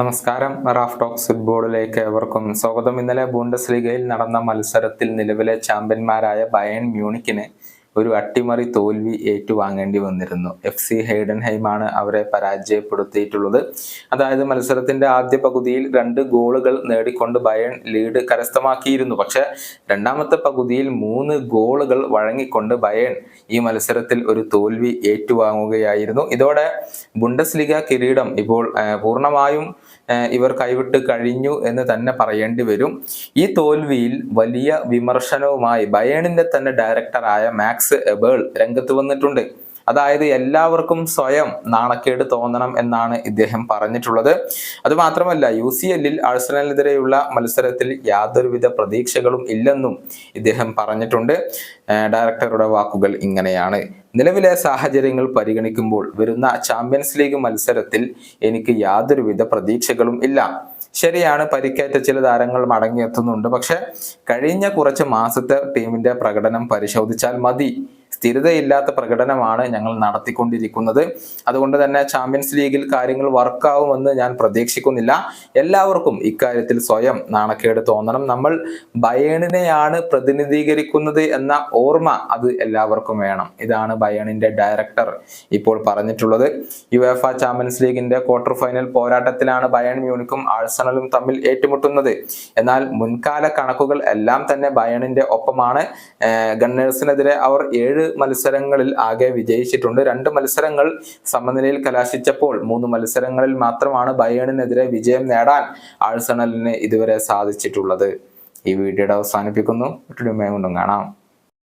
നമസ്കാരം. Raf talks ഫുട്ബോളിലേക്ക് ഏവർക്കും സ്വാഗതം. ഇന്നലെ ബൂണ്ടസ് ലീഗയിൽ നടന്ന മത്സരത്തിൽ നിലവിലെ ചാമ്പ്യന്മാരായ ബയൺ മ്യൂണിക്കിന് ഒരു അട്ടിമറി തോൽവി ഏറ്റുവാങ്ങേണ്ടി വന്നിരുന്നു. എഫ് സി ഹൈഡൻഹൈമാണ് അവരെ പരാജയപ്പെടുത്തിയിട്ടുള്ളത്. അതായത് മത്സരത്തിന്റെ ആദ്യ പകുതിയിൽ രണ്ട് ഗോളുകൾ നേടിക്കൊണ്ട് ബയൺ ലീഡ് കരസ്ഥമാക്കിയിരുന്നു. പക്ഷെ രണ്ടാമത്തെ പകുതിയിൽ മൂന്ന് ഗോളുകൾ വഴങ്ങിക്കൊണ്ട് ബയൺ ഈ മത്സരത്തിൽ ഒരു തോൽവി ഏറ്റുവാങ്ങുകയായിരുന്നു. ഇതോടെ ബുണ്ടസ് ലിഗ കിരീടം ഇപ്പോൾ പൂർണമായും ഇവർ കൈവിട്ട് കഴിഞ്ഞു എന്ന് തന്നെ പറയേണ്ടി വരും. ഈ തോൽവിയിൽ വലിയ വിമർശനവുമായി ബയണിന്റെ തന്നെ ഡയറക്ടറായ മാക്സ് എബേൾ രംഗത്ത് വന്നിട്ടുണ്ട്. അതായത് എല്ലാവർക്കും സ്വയം നാണക്കേട് തോന്നണം എന്നാണ് ഇദ്ദേഹം പറഞ്ഞിട്ടുള്ളത്. അതുമാത്രമല്ല യു സി എല്ലിൽ ആഴ്സണലിനെതിരെയുള്ള മത്സരത്തിൽ യാതൊരുവിധ പ്രതീക്ഷകളും ഇല്ലെന്നും ഇദ്ദേഹം പറഞ്ഞിട്ടുണ്ട്. ഡയറക്ടറുടെ വാക്കുകൾ ഇങ്ങനെയാണ്. നിലവിലെ സാഹചര്യങ്ങൾ പരിഗണിക്കുമ്പോൾ വരുന്ന ചാമ്പ്യൻസ് ലീഗ് മത്സരത്തിൽ എനിക്ക് യാതൊരുവിധ പ്രതീക്ഷകളും ഇല്ല. ശരിയാണ് പരിക്കേറ്റ ചില താരങ്ങൾ മടങ്ങിയെത്തുന്നുണ്ട്. പക്ഷെ കഴിഞ്ഞ കുറച്ച് മാസത്തെ ടീമിന്റെ പ്രകടനം പരിശോധിച്ചാൽ മതി. സ്ഥിരതയില്ലാത്ത പ്രകടനമാണ് ഞങ്ങൾ നടത്തിക്കൊണ്ടിരിക്കുന്നത്. അതുകൊണ്ട് തന്നെ ചാമ്പ്യൻസ് ലീഗിൽ കാര്യങ്ങൾ വർക്കാവുമെന്ന് ഞാൻ പ്രതീക്ഷിക്കുന്നില്ല. എല്ലാവർക്കും ഇക്കാര്യത്തിൽ സ്വയം നാണക്കേട് തോന്നണം. നമ്മൾ ബയേണിനെയാണ് പ്രതിനിധീകരിക്കുന്നത് എന്ന ഓർമ്മ അത് എല്ലാവർക്കും വേണം. ഇതാണ് ബയേണിന്റെ ഡയറക്ടർ ഇപ്പോൾ പറഞ്ഞിട്ടുള്ളത്. യു യുഎഫ ചാമ്പ്യൻസ് ലീഗിന്റെ ക്വാർട്ടർ ഫൈനൽ പോരാട്ടത്തിലാണ് ബയൺ മ്യൂണിക്കും ആഴ്സണലും തമ്മിൽ ഏറ്റുമുട്ടുന്നത്. എന്നാൽ മുൻകാല കണക്കുകൾ എല്ലാം തന്നെ ബയണിന്റെ ഒപ്പമാണ്. ഗണ്ണേഴ്സിനെതിരെ അവർ ഏഴ് മത്സരങ്ങളിൽ ആകെ വിജയിച്ചിട്ടുണ്ട്. രണ്ട് മത്സരങ്ങൾ സമനിലയിൽ കലാശിച്ചപ്പോൾ മൂന്ന് മത്സരങ്ങളിൽ മാത്രമാണ് ബയേണിനെതിരെ വിജയം നേടാൻ ആഴ്സണലിന് ഇതുവരെ സാധിച്ചിട്ടുള്ളത്. ഈ വീഡിയോയുടെ അവസാനിപ്പിക്കുന്നു. മറ്റൊരു കൊണ്ടും കാണാം.